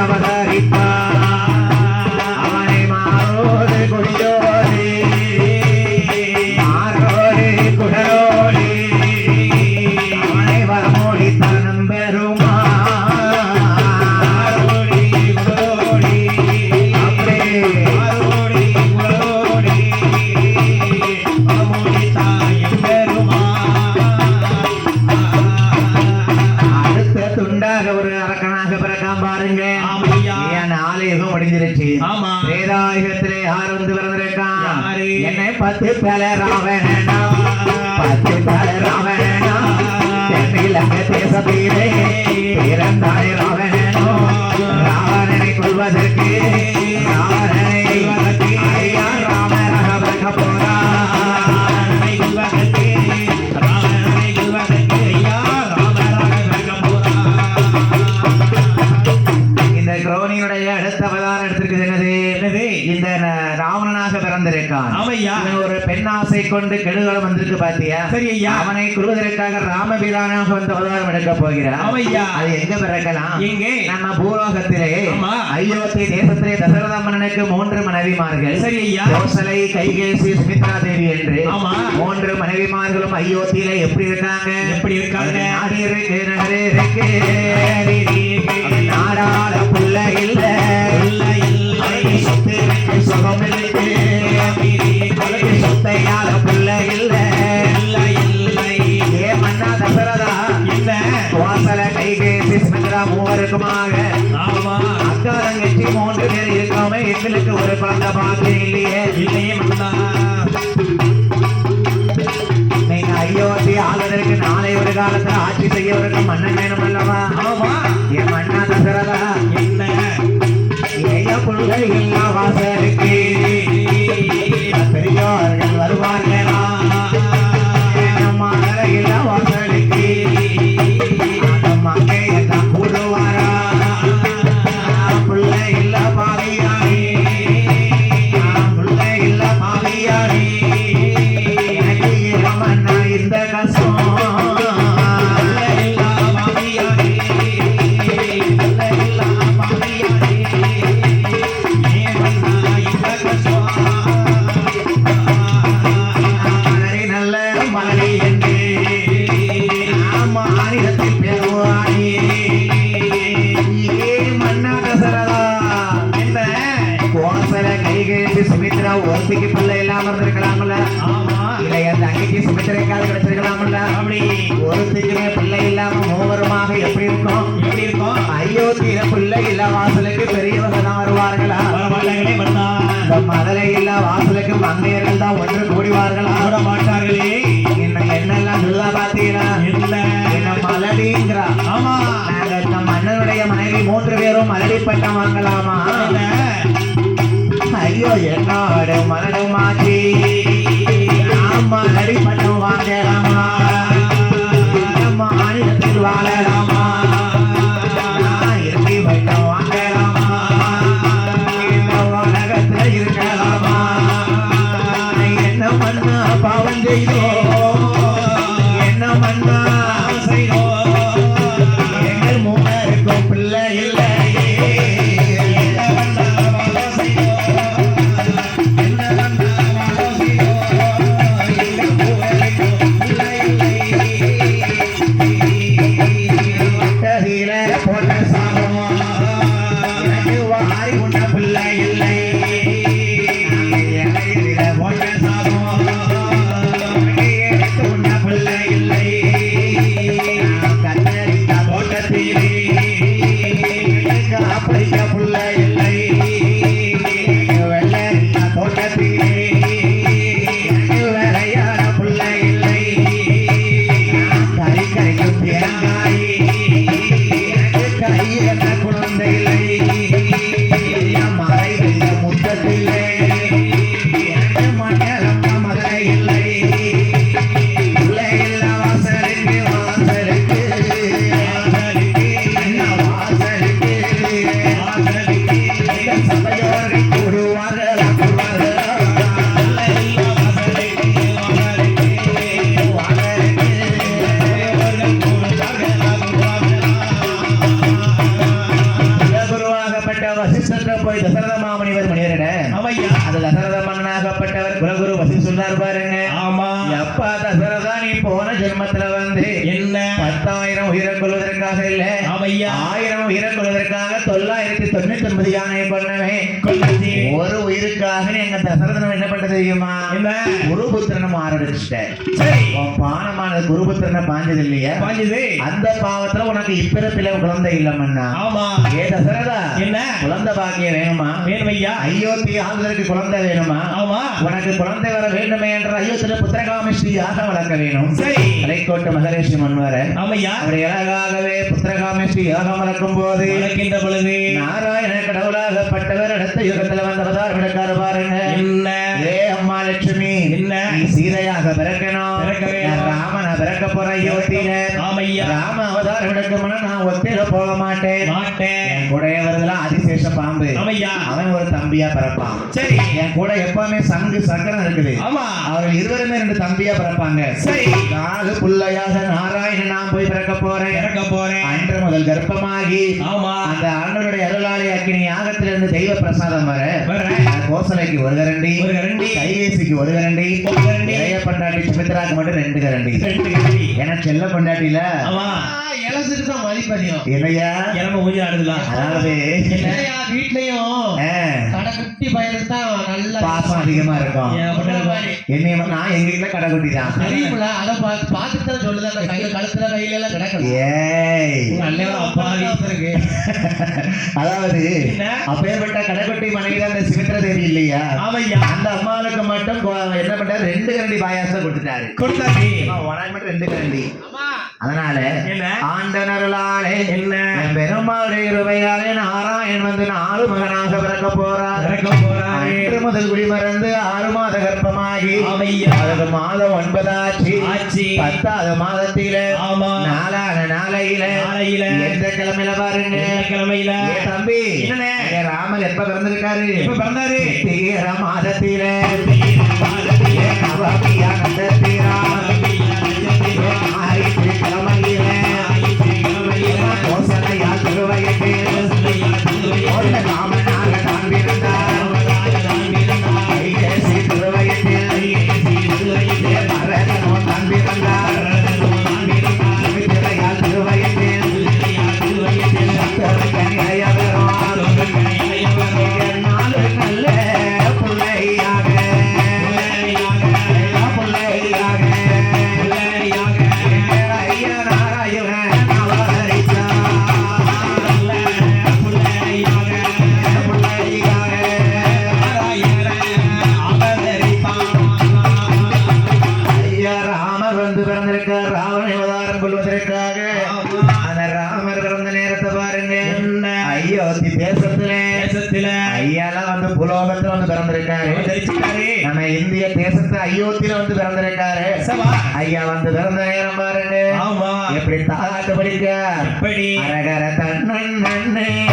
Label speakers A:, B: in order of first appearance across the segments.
A: அவதரிப்பார். யாரு? என்னை பத்து பேல ராவணனா? பத்து தென்னிலங்க தேசத்திலே பிறந்தாய் ராவணனோ? ராவணனை கொள்வதற்கு ராவணனை ஐயா ராமனாக பிறக்க போறான். பெண்ணாசை கொண்டு கெடுகாலம் வந்திருக்கு பாத்தியா
B: சரி ஐயா.
A: அவனை கொள்வதற்காக ராமபிரானாக வந்து அவதாரம் எடுக்க போகிறான்
B: ஆமையா.
A: அது எங்க பிறக்கலாம்
B: எங்கே?
A: நம்ம பூலோகத்திலே. அயோத்தி தேசத்திலே தசரத மன்னனுக்கு மூன்று மனைவிமார்கள்
B: சரி ஐயா.
A: கோசலை கைகேசி சுமித்ரா தேவி என்று
B: ஆமா.
A: மூன்று மனைவிமார்களும் அயோத்தியில எப்படி இருக்காங்க
B: எப்படி இருக்காங்க?
A: நாடாள புள்ள இல்ல
B: இல்லை, இல்லை.
A: சுகம். சொத்தையால புள்ள இல்ல
B: இல்லை, இல்லை.
A: ஏ மன்னா தசரதா
B: இந்த
A: கோசல கைகேசி சுமித்ரா மூவருக்குமாக
B: ஆமா.
A: அக்கா தங்கச்சி மூன்று பேர் இருக்கோமே எங்களுக்கு ஒரு குழந்தை பாக்கியம் இல்லையே
B: இல்லையே மன்னா.
A: நீங்க அயோத்தி ஆளுதற்கு நாளை ஒரு காலத்துல ஆட்சி செய்யவருக்கு மன்னன் வேணும் அல்லவா
B: ஆமா.
A: என் மன்னா தசரதா
B: என்ன?
A: ஏய புள்ளை இல்லா வாசலுக்கு பெரியோர்கள் வருவார்களா. மூவருமாக எப்படி இருக்கும்
B: எப்படி இருக்கும்?
A: அயோத்தியில பிள்ளை இல்ல வாசலுக்கு பெரியவங்க தான் வருவார்களா மதுரை இல்ல வாசலுக்கு மங்கையர்கள் தான் ஒன்று கூடிவார்களா
B: விட மாட்டார்களே.
A: இன்னும் என்னெல்லாம் சொல்ல பாத்தீங்களா
B: என்ன?
A: என்ன மலடிங்கிறா
B: ஆமா.
A: நாங்க இந்த மன்னனுடைய மனைவி மூன்று பேரும் மலடி பட்டம் வாங்கலாமா
B: என்ன?
A: ஐயோ என்னோட மலடுமாச்சி செய்தோம் ஒரு உயிருக்காக எங்க தசரதனம் என்ன பண்றது தெரியுமா?
B: என்ன?
A: குருபுத்திரனை மாரடிச்சிட்டேன்
B: சரி.
A: பானமானது குருபுத்திரனை பாஞ்சது இல்லையா?
B: பாஞ்சது.
A: அந்த பாவத்துல உனக்கு இப்பிறப்பில குழந்தை இல்லமண்ணா
B: ஆமா.
A: ஏ தசரதா
B: என்ன?
A: குழந்தை பாக்கியம் வேணுமா?
B: வேணும் ஐயா
A: அயோத்தி ஆளுதற்கு குழந்தை வேணுமா?
B: ஆமா.
A: உனக்கு குழந்தை வர வேண்டுமே என்ற அயோத்தியில புத்திரகாமஸ்ரீயாக வளர்க்க வேணும்.
B: சரி.
A: கலைக்கோட்டு மகரிஷி மன்வர
B: ஆமையா?
A: அவர் அழகாகவே புத்திரகாமஸ்ரீ யாகம் வளர்க்கும் போது
B: வளர்க்கின்ற பொழுது
A: நாராயண கடவுளாகப்பட்டவர் அடுத்த யுகத்துல வந்தவதார் விளக்காரு பாருங்க.
B: என்ன?
A: ஏ அம்மா லட்சுமி
B: என்ன?
A: சீதையாக பிறக்கணும். ராமனா பிறக்க போற அயோத்தியில
B: ஆமையா.
A: ராம அவதாரம் விளக்கம்னா நான் ஒத்தையில போக மாட்டேன்.
B: மாட்டேன்.
A: என் கூட வருதெல்லாம் அதிசேஷ பாம்பு.
B: ஆமையா.
A: அவன் ஒரு தம்பியா பிறப்பான்.
B: சரி.
A: என் கூட எப்பவுமே சங்கு சக்கரம் இருக்குது.
B: ஆமா.
A: அவர்கள் இருவருமே ரெண்டு தம்பியா பிறப்பாங்க.
B: சரி.
A: நாலு புள்ளையாக நாராயணன் நான் போய் பிறக்க போறேன்.
B: இறக்க போறேன்.
A: அன்று முதல் கர்ப்பமாகி
B: ஆமா.
A: அந்த ஆண்டவருடைய அருளாளி அக்கினி யாகத்திலிருந்து தெய்வ பிரசாதம் வர கோசலைக்கு ஒரு கரண்டி
B: ஒரு கரண்டி.
A: கைவேசிக்கு ஒரு கரண்டி
B: ஒரு கரண்டி.
A: பண்டாட்டி சுமித்ராக்கு மட்டும் ரெண்டு கரண்டி.
B: கட்டி
A: ஏன்னா செல்ல பண்டாட்டில
B: ஆமா.
C: இலசுக்கு தான்
A: இல்லையா
B: இறம ஊஞ்சல் ஆடுதுலாம்
A: அதாவது
C: வீட்லயும் கடை குட்டி தான் நல்ல
A: பாசம் அதிகமா இருக்கும் என்னைய நான் எங்க வீட்டுல கடைக்குட்டி தான்
C: தெரியுமில அதை பார்த்து பார்த்துட்டு தான் சொல்லுது. அந்த கையில கழுத்துல கையில எல்லாம்
A: ஏய்.
B: அண்ணன் அப்பாவி
C: இருக்கு
A: அதாவது? அப்பேற்பட்ட கடைக்குட்டி மனைவி அந்த சிமித்ரா தேவி இல்லையா?
B: ஆமையா
A: அந்த அம்மாவுக்கு மட்டும் என்ன பண்ணாரு ரெண்டு கரண்டி பாயாசம் கொடுத்துட்டாரு. உனக்கு மட்டும் ரெண்டு கரண்டி. அதனால
B: என்ன?
A: ஆண்டனருளாலே
B: என்ன?
A: என் பெருமாளுடைய இருவையாலே நாராயண் வந்து நாலு மகனாக பிறக்க போறார்.
B: இறக்க போறாரு.
A: முதல் குடிமறந்து ஆறு மாத கர்ப்பமாகி அது மாதம் ஒன்பதாச்சு.
B: ஆச்சு.
A: பத்தாவது மாதத்தில
B: ஆமா.
A: நாலான நாளையில
B: நாளையில.
A: எந்த கிழமையில பாருங்க
B: கிழமையில
A: தம்பி ராமர் எப்ப பிறந்திருக்காரு?
B: எப்ப பிறந்தாரு?
A: தீர மாதத்தில. ஏ நவமியானந்தத்திரா ஏ கோசலையா திருவயத்தில் ஒரு ராமனாக தான் பிறந்தார் ஐயேசி திருவயத்தில் தேசத்துல
B: தேசத்துல
A: ஐயாலாம் வந்து புலோகத்துல வந்து பிறந்திருக்காரு. நம்ம இந்திய தேசத்துல அயோத்தியில வந்து பிறந்திருக்காரு. ஐயா வந்து பிறந்த நேரம் பாருங்க
B: ஆமா.
A: எப்படி தாலாட்டு படிக்க?
B: எப்படி?
A: தானானே,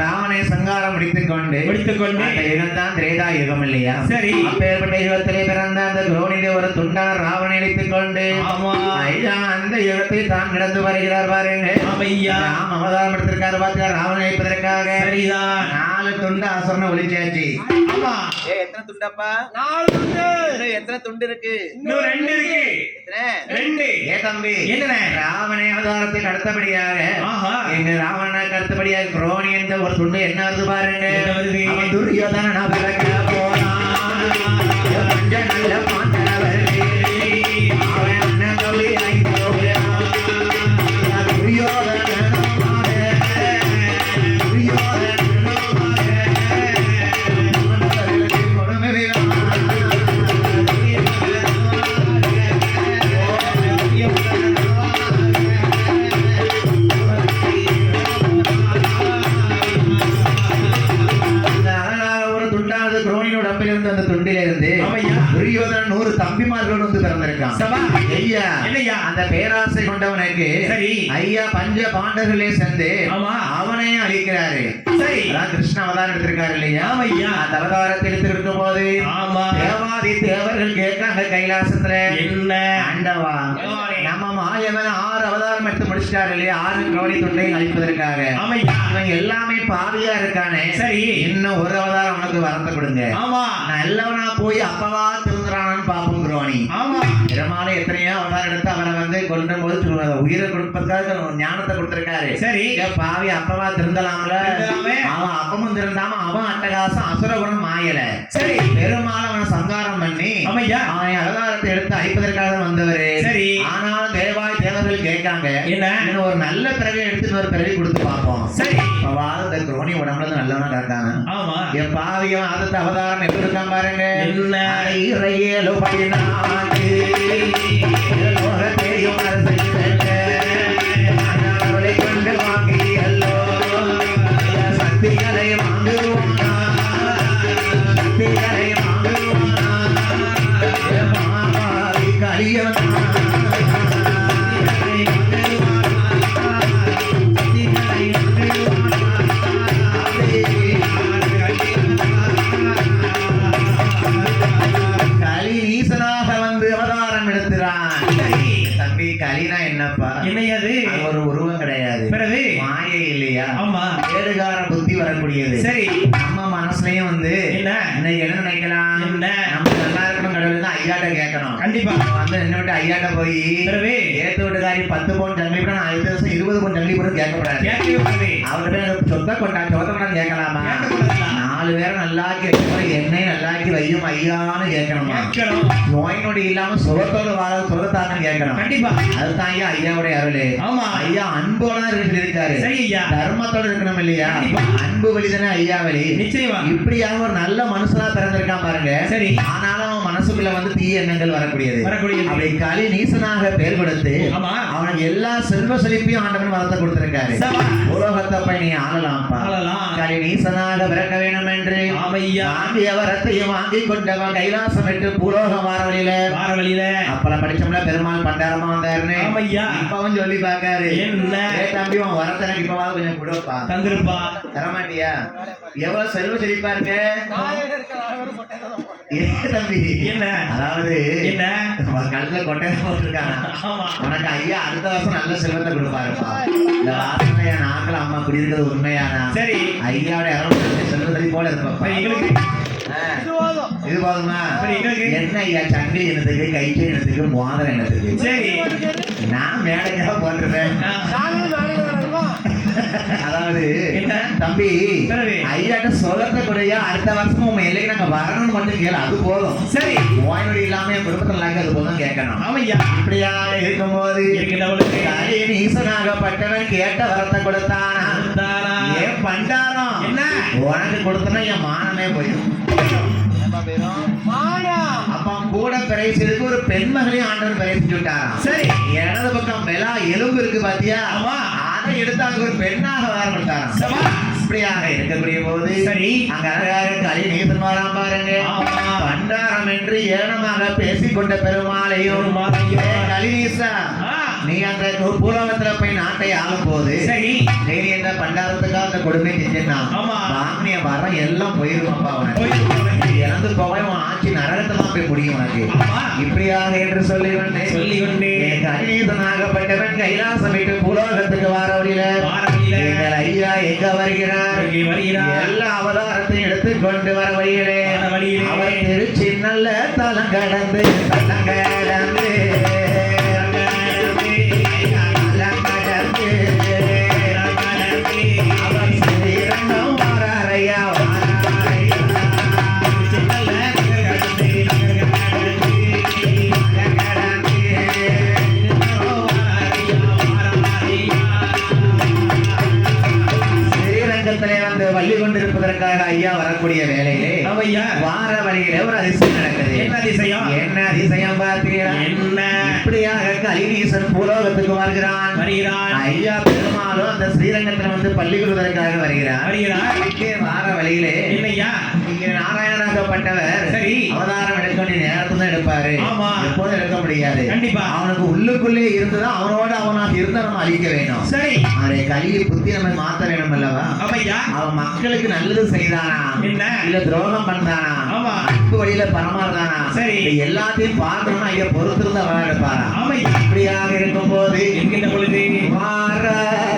A: ராவணை சங்காரம் முடித்துக் கொண்டு
B: முடித்துக் கொண்டு
A: அந்த யுகம்தான் திரேதா யுகம் இல்லையா
B: சரி.
A: அப்பேற்பட்ட யுகத்திலே பிறந்த அந்த துரோணிதை ஒரு துண்டான ராவணை அழித்துக் கொண்டு அந்த யுகத்தை தான் நடந்து வருகிறார் பாருங்க. ராம் அவதாரம் எடுத்திருக்காரு பாத்தியா ராவணை அழிப்பதற்காக
B: சரிதான்.
A: நாலு துண்டு
B: ஆமா.
A: ஏ எத்தனை துண்டப்பா?
B: நாலு துண்டு.
A: இன்னும் எத்தனை துண்டு இருக்கு?
B: இன்னும் ரெண்டு இருக்கு.
A: எத்தனை?
B: ரெண்டு.
A: ஏ தம்பி.
B: என்னண்ணே?
A: ராவணை அவதாரத்துக்கு அடுத்தபடியாக
B: ஆஹா.
A: எங்க ராவணனுக்கு அடுத்தபடியாக குரோணி என்ற ஒரு துண்டு என்ன வருது பாருங்க?
B: என்ன வருது?
A: பேராசை கொண்டவனுக்கு
B: சரி.
A: ஐயா பஞ்ச பாண்டவர்களே சேர்ந்து
B: ஆமா.
A: அவனையும் அழிக்கிறாரு.
B: சரி.
A: அதான் கிருஷ்ண அவதாரம் எடுத்திருக்காரு இல்லையா?
B: ஆமையா.
A: அந்த அவதாரத்தை எடுத்திருக்கும் போது
B: ஆமா.
A: தேவாதி தேவர்கள் கேட்காங்க கைலாசத்துல.
B: என்ன?
A: ஆண்டவா. மாயவன் ஆறு அவதாரம் எடுத்து முடிச்சிட்டாரு இல்லையா? ஆறு கவனி தொண்டை அழிப்பதற்காக.
B: ஆமையா?
A: அவன் எல்லாமே பாவியா இருக்கானே.
B: சரி.
A: இன்னும் ஒரு அவதாரம் அவனுக்கு வரத்தை கொடுங்க.
B: ஆமா.
A: நல்லவனா போய் அப்பவா திருந்துறானான்னு பாப்போம் குரோணி
B: ஆமா.
A: பெருமாளை எத்தனையோ அவதாரம் எடுத்து அவரை வந்து கொல்லும் போது உயிரை கொடுப்பதற்காக ஞானத்தை கொடுத்திருக்காரு.
B: சரி.
A: பாவி அப்பவா திருந்தலாம்ல?
B: திருந்தலாமே.
A: அவன் அப்பமும் திருந்தாம அவன் அட்டகாசம் அசுரகுணம் மாயல.
B: சரி.
A: பெருமாள் அவனை சங்காரம் பண்ணி
B: ஆமையா?
A: அவன் அவதாரத்தை எடுத்து அழிப்பதற்காக வந்தவரு.
B: சரி.
A: ஆனாலும் தேவாய் தேவர்கள் கேட்காங்க
B: என்ன?
A: ஒரு நல்ல பிறவி எடுத்து ஒரு பிறவி கொடுத்து பார்ப்போம்.
B: சரி.
A: இந்த குரோணி உடம்புல இருந்து நல்லவனா இருக்காங்க
B: ஆமா.
A: என் பாவியம் அடுத்த அவதாரம் எப்படி இருக்கான் பாருங்க?
B: என்ன?
A: இறையேலு பதினான்கு லோகத்தையும் அரசு. நான் ஐந்து வருஷம் இருபது கூட கேட்கக்கூடாது.
B: கேட்கவே கூடாது.
A: அவர்கிட்ட சொத்த கொண்டா சொத்த கேட்கலாமா? நாலு பேரை நல்லாக்கி வைக்கணும் என்னை நல்லாக்கி வையும் ஐயான்னு கேட்கணுமா? நோய் நொடி இல்லாம சுகத்தோடு வாழ சுகத்தாங்கன்னு கேட்கணும்.
B: கண்டிப்பா.
A: அதுதான் ஐயா ஐயாவுடைய அருளே.
B: ஆமா.
A: ஐயா அன்போட தான் இருக்கு
B: ஐயா.
A: தர்மத்தோட இருக்கணும் இல்லையா. அன்பு வழிதானே ஐயா வழி
B: நிச்சயமா.
A: இப்படியாக ஒரு நல்ல மனுஷனா பிறந்திருக்கான் பாருங்க.
B: சரி.
A: ஆனாலும் மனசுக்குள்ள வந்து தீய எண்ணங்கள் வரக்கூடியது.
B: வரக்கூடியது.
A: அப்படி களி நீசனாக பேர் கொடுத்து
B: ஆமா.
A: அவனுக்கு எல்லா செல்வ செழிப்பையும் ஆண்டவன் வரத்தை கொடுத்திருக்காரு. உலகத்தை போய் நீ ஆளலாம்ப்பா.
B: ஆளலாம்.
A: களி நீசனாக பிறக்க வேணும் என்று வாங்கிய வரத்தையும் வாங்கி கொண்டவன் கைலாசம் விட்டு பூலோகம் வார வழியில
B: வார வழியில
A: அப்பெல்லாம் படிச்சோம்ல பெருமாள் பண்டாரமா வந்தாருன்னு. இப்பவும் சொல்லி பார்க்காரு.
B: என்ன?
A: ஏ தம்பி உன் வரத்தை எனக்கு இப்பவாவது கொஞ்சம் கொடுப்பா.
B: தந்திருப்பா.
A: தரமாட்டியா? எவ்வளவு செல்வ செழிப்பா இருக்க? ஏ தம்பி.
B: என்ன?
A: அதாவது
B: என்ன?
A: கழுத்துல கொட்டை போட்டிருக்காங்க
B: ஆமா.
A: உனக்கு ஐயா அடுத்த வருஷம் நல்ல செல்வத்தை கொடுப்பாருப்பா. இந்த வாசனை என் நாக்கில் அம்மா குடியிருக்கிறது உண்மையானா?
B: சரி.
A: ஐயாவோட இரவு செல்வத்தை போல இருப்பா இது போதுமா? என்ன ஐயா சங்கிலி இனத்துக்கு கைச்சை இனத்துக்கு மோதிரம் இனத்துக்கு?
B: சரி.
A: நான் மேடைக்காக போட்டுருப்பேன். அதாவது
B: என்ன?
A: தம்பி? ஐயாட்ட சொல்லத்த கூடயா அடுத்த வருஷம் உங்க எல்லைக்கு நாங்க வரணும்னு மட்டும் கேளு அது போதும்.
B: சரி.
A: நொடி இல்லாம என் குடும்பத்துல அது போதும் கேட்கணும்.
B: ஆமையா?
A: இப்படியா இருக்கும்போது ஈசனாகப்பட்டவன் கேட்ட வரத்தை கொடுத்தானா?
B: தானா?
A: ஏன் பண்டாரம்
B: என்ன?
A: உனக்கு கொடுத்தனா என் மானமே போயிடும். அப்ப கூட பிரைசதுக்கு ஒரு பெண்மகளையும் ஆண்டவன் பிரைச்சு விட்டாராம்
B: சரி.
A: இடது பக்கம் வெலா எலும்பு இருக்கு பாத்தியா?
B: ஆமா.
A: அதை எடுத்து அங்க ஒரு பெண்ணாக
B: சபா
A: இப்படியாக இருக்கக்கூடிய போது
B: சரி.
A: அங்க கலி வரான் பாருங்க. பண்டாரம் என்று ஏனமாக பேசிக்கொண்ட பெருமாளையும் கலிநீசா. நீ அந்த பூலோகத்துல போய் நாட்டை ஆளும் போது
B: சரி
A: நீ இந்த பண்டாரத்துக்காக அந்த கொடுமை செஞ்சா
B: ஆமா.
A: வாங்கினிய வரம் எல்லாம் போயிருமாப்பா உனக்கு. இறந்து போய் உன் ஆட்சி நரகத்தமா போய் முடியும் உனக்கு. இப்படியாக என்று சொல்லி கொண்டேன்
B: சொல்லி கொண்டே.
A: கலிநீசனாகப்பட்டவன் கைலாசம் விட்டு பூலோகத்துக்கு வார வழியில. எங்கள் ஐயா எங்க வருகிறார். எல்லா அவதாரத்தையும் எடுத்துக்கொண்டு வர வழியிலே
B: வர வழியிலே.
A: அவர் திருச்சி நல்ல தலம் கடந்து தலம் கடந்து ஒரு அதிசயம் நடக்குது
B: என்ன அதிசயம்?
A: என்ன அதிசயம் பார்த்தீங்களா
B: என்ன?
A: இப்படியாக கலிநீசன் பூலோகத்துக்கு வருகிறான்
B: வருகிறான்.
A: ஐயா பெருமாளும் அந்த ஸ்ரீரங்கத்துல வந்து பள்ளி கொள்வதற்காக வருகிறார்
B: வருகிறார்.
A: வார வழியிலே
B: என்னய்யா?
A: இங்கே நாராயணனாகப்பட்டவர்
B: சரி.
A: அவதாரம் எடுக்க வேண்டிய நேரத்துல தான் எடுப்பாரு
B: ஆமா.
A: எப்போதும் எடுக்க முடியாது
B: கண்டிப்பா.
A: அவனுக்கு உள்ளுக்குள்ளே இருந்துதான் அவனோட அவனாக இருந்தா நம்ம அழிக்க வேணும்
B: சரி
A: அவரை கலியை புத்தி நம்ம மாத்த வேணும் அல்லவா. அவன் மக்களுக்கு நல்லது செய்தானா
B: என்ன?
A: இல்ல துரோகம் பண்ணானா
B: ஆமா.
A: அன்பு வழியில பரமாறுதானா
B: சரி.
A: எல்லாத்தையும் பார்க்கணும்னா ஐயா பொறுத்திருந்தா விளையாடுப்பாரா
B: அவையா.
A: இப்படியாக இருக்கும் போது
B: என்கின்ற பொழுது
A: வாரார்